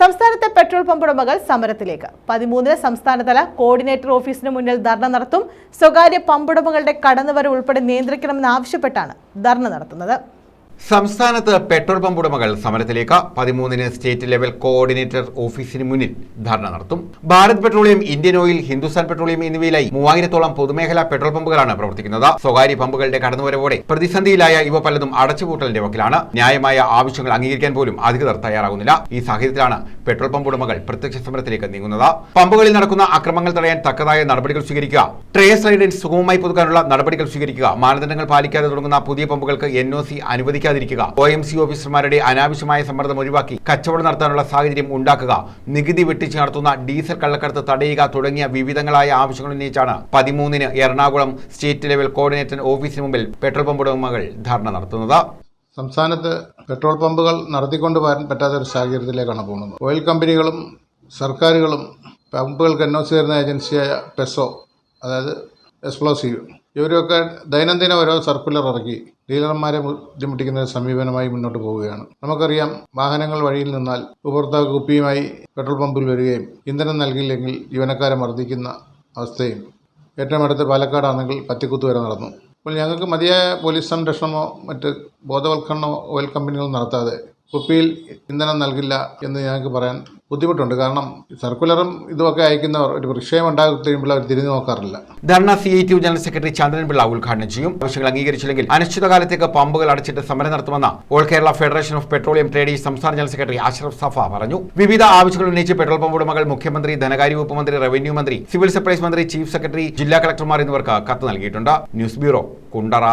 സംസ്ഥാനത്തെ petrol pump ഉടമകൾ സമരത്തിലേക്ക്. പതിമൂന്നിന് സംസ്ഥാനതല കോർഡിനേറ്റർ ഓഫീസിന് മുന്നിൽ ധർണ നടത്തും. സ്വകാര്യ പമ്പുടമകളുടെ കടന്നുവരവ് ഉൾപ്പെടെ നിയന്ത്രിക്കണമെന്നാവശ്യപ്പെട്ടാണ് ധർണ നടത്തുന്നത്. സംസ്ഥാനത്ത് പെട്രോൾ പമ്പ് ഉടമകൾ സമരത്തിലേക്ക് പതിമൂന്നിന് സ്റ്റേറ്റ് ലെവൽ കോർഡിനേറ്റർ ഓഫീസിന് മുന്നിൽ ധർണ നടത്തും. Bharat petroleum Indian oil Hindustan petroleum എന്നിവയിലായി മൂവായിരത്തോളം പൊതുമേഖലാ പെട്രോൾ പമ്പുകളാണ് പ്രവർത്തിക്കുന്നത്. സ്വകാര്യ പമ്പുകളുടെ കടന്നുവരവോടെ പ്രതിസന്ധിയിലായ ഇവ പലതും അടച്ചുപൂട്ടലിന്റെ വക്കിലാണ്. ന്യായമായ ആവശ്യങ്ങൾ അംഗീകരിക്കാൻ പോലും അധികൃതർ തയ്യാറാകുന്നില്ല. ഈ സാഹചര്യത്തിലാണ് പെട്രോൾ പമ്പ് ഉടമകൾ പ്രത്യക്ഷ സമരത്തിലേക്ക് നീങ്ങുന്നത്. പമ്പുകളിൽ നടക്കുന്ന അക്രമങ്ങൾ തടയാൻ തക്കതായ നടപടികൾ സ്വീകരിക്കുക. ട്രേസ് റൈഡൻസ് സുഗമമായി പുതുക്കാനുള്ള നടപടികൾ സ്വീകരിക്കുക. മാനദണ്ഡങ്ങൾ പാലിക്കാതെ തുടങ്ങുന്ന പുതിയ പമ്പുകൾക്ക് എൻഒസി സി അനുവദിക്കാതിരിക്കുക ഒ എം സി ഓഫീസർമാരുടെ അനാവശ്യമായ സമ്മർദ്ദം ഒഴിവാക്കി കച്ചവടം നടത്താനുള്ള സാഹചര്യം ഉണ്ടാക്കുക നികുതി വെട്ടിച്ച് നടത്തുന്ന ഡീസൽ കള്ളക്കടത്ത് തടയുക തുടങ്ങിയ വിവിധങ്ങളായ ആവശ്യങ്ങൾ ഉന്നയിച്ചാണ് പതിമൂന്നിന് എറണാകുളം സ്റ്റേറ്റ് ലെവൽ കോർഡിനേറ്റർ ഓഫീസിന് മുമ്പിൽ പെട്രോൾ പമ്പ് ഉടമകൾ ധർണ നടത്തുന്നത്. സംസ്ഥാനത്ത് പെട്രോൾ പമ്പുകൾ നടത്തിക്കൊണ്ട് പോകാൻ പറ്റാത്ത ഒരു സാഹചര്യത്തിലേക്കാണ് പോകുന്നത്. ഓയിൽ കമ്പനികളും സർക്കാരുകളും പമ്പുകൾക്ക് എൻ ഒ സി തരുന്ന ഏജൻസിയായ പെസോ അതായത് എക്സ്പ്ലോസീവ് ഇവരൊക്കെ ദൈനംദിന ഓരോ സർക്കുലർ ഇറക്കി ഡീലർമാരെ ബുദ്ധിമുട്ടിക്കുന്ന സമീപനമായി മുന്നോട്ട് പോവുകയാണ്. നമുക്കറിയാം വാഹനങ്ങൾ വഴിയിൽ നിന്നാൽ ഉപഭോക്താവ് കുപ്പിയുമായി പെട്രോൾ പമ്പിൽ വരികയും ഇന്ധനം നൽകിയില്ലെങ്കിൽ ജീവനക്കാരെ മർദ്ദിക്കുന്ന അവസ്ഥയും. ഏറ്റവും അടുത്ത് പാലക്കാടാണെങ്കിൽ പത്തിക്കുത്ത് വരെ നടന്നു. അപ്പോൾ ഞങ്ങൾക്ക് മതിയായ പോലീസ് സംരക്ഷണമോ മറ്റ് ബോധവൽക്കരണമോ ഓയിൽ കമ്പനികൾ നടത്താതെ കുപ്പിയിൽ ഇന്ധനം നൽകില്ല എന്ന് ഞങ്ങൾക്ക് പറയാൻ ബുദ്ധിമുട്ടുണ്ട്. കാരണം സർക്കുലറും ഇതുമൊക്കെ അയക്കുന്നവർ ഒരു വിഷയം ഉണ്ടാകുമ്പോൾ അവർ തിരിഞ്ഞു നോക്കാറില്ല. Dharna C I T general secretary Chandran Pillai ഉദ്ഘാടനം ചെയ്യും. ആവശ്യങ്ങൾ അംഗീകരിച്ചില്ലെങ്കിൽ അനിശ്ചിതകാലത്തേക്ക് പമ്പുകൾ അടച്ചിട്ട് സമരം നടത്തുമെന്ന് all Kerala federation of petroleum traders സംസ്ഥാന ജനറൽ സെക്രട്ടറി അഷ്റഫ് സഫ പറഞ്ഞു. വിവിധ ആവശ്യങ്ങൾ ഉന്നയിച്ച് പെട്രോൾ പമ്പ് ഉടമകൾ മുഖ്യമന്ത്രി ധനകാര്യ വകുപ്പ് മന്ത്രി റവന്യൂ മന്ത്രി സിവിൽ സപ്ലൈസ് മന്ത്രി ചീഫ് സെക്രട്ടറി ജില്ലാ കളക്ടർമാർ എന്നിവർക്ക് കത്ത് നൽകിയിട്ടുണ്ട്. News bureau Kundara.